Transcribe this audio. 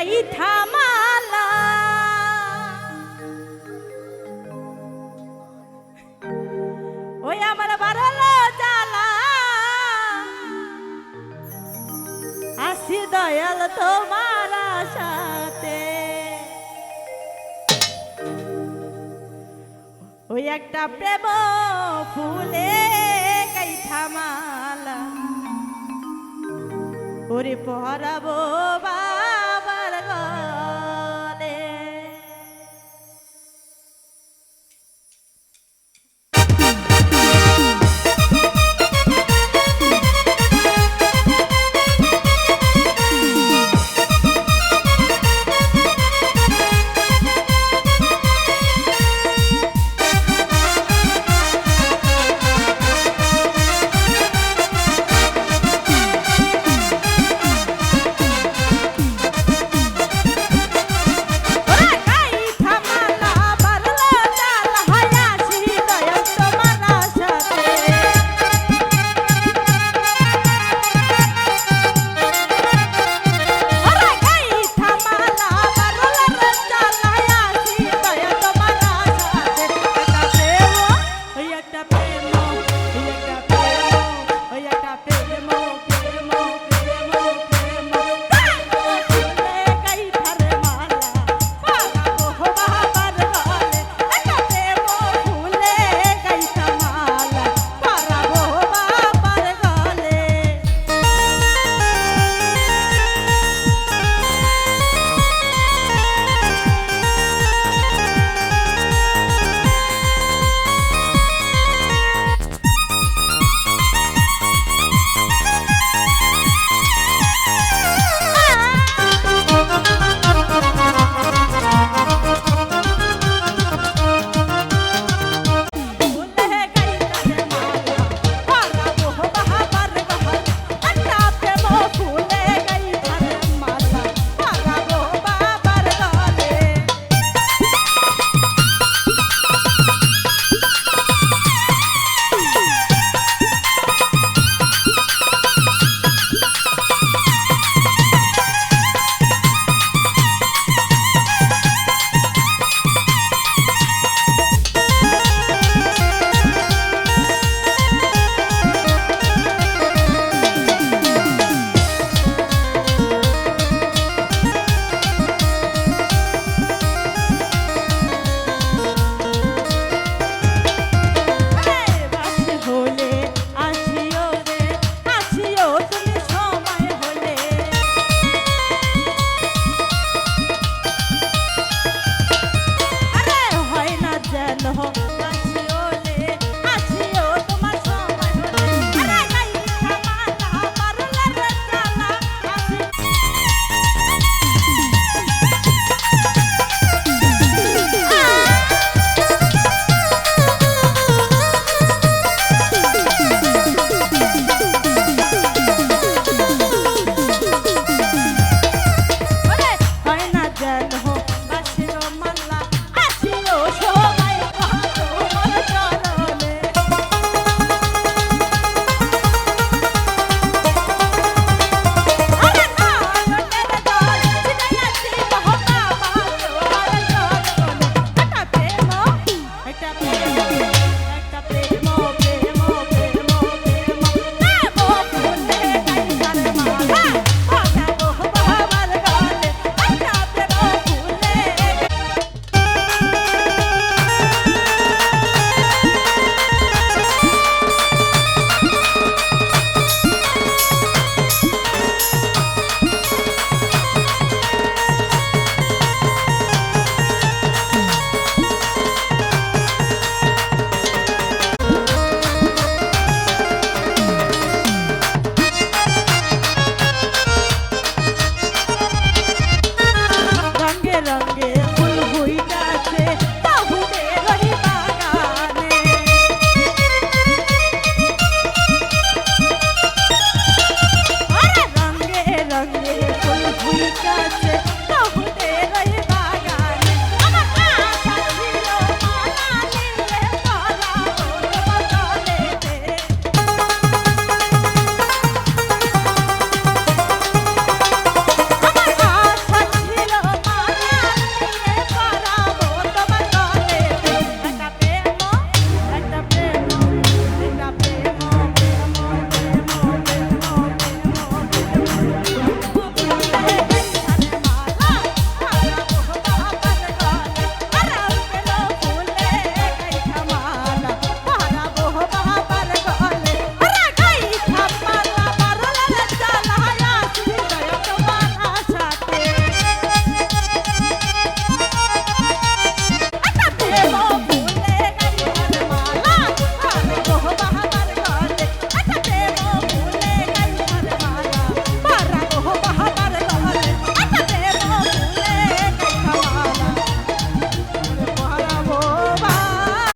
এটাই থামালা। ওই আমার বাড়ালো জালা আসি দয়াল তোমার সাথে ওই একটা প্রেম ফুলে কাই থামালা। ওরে পরাবো বা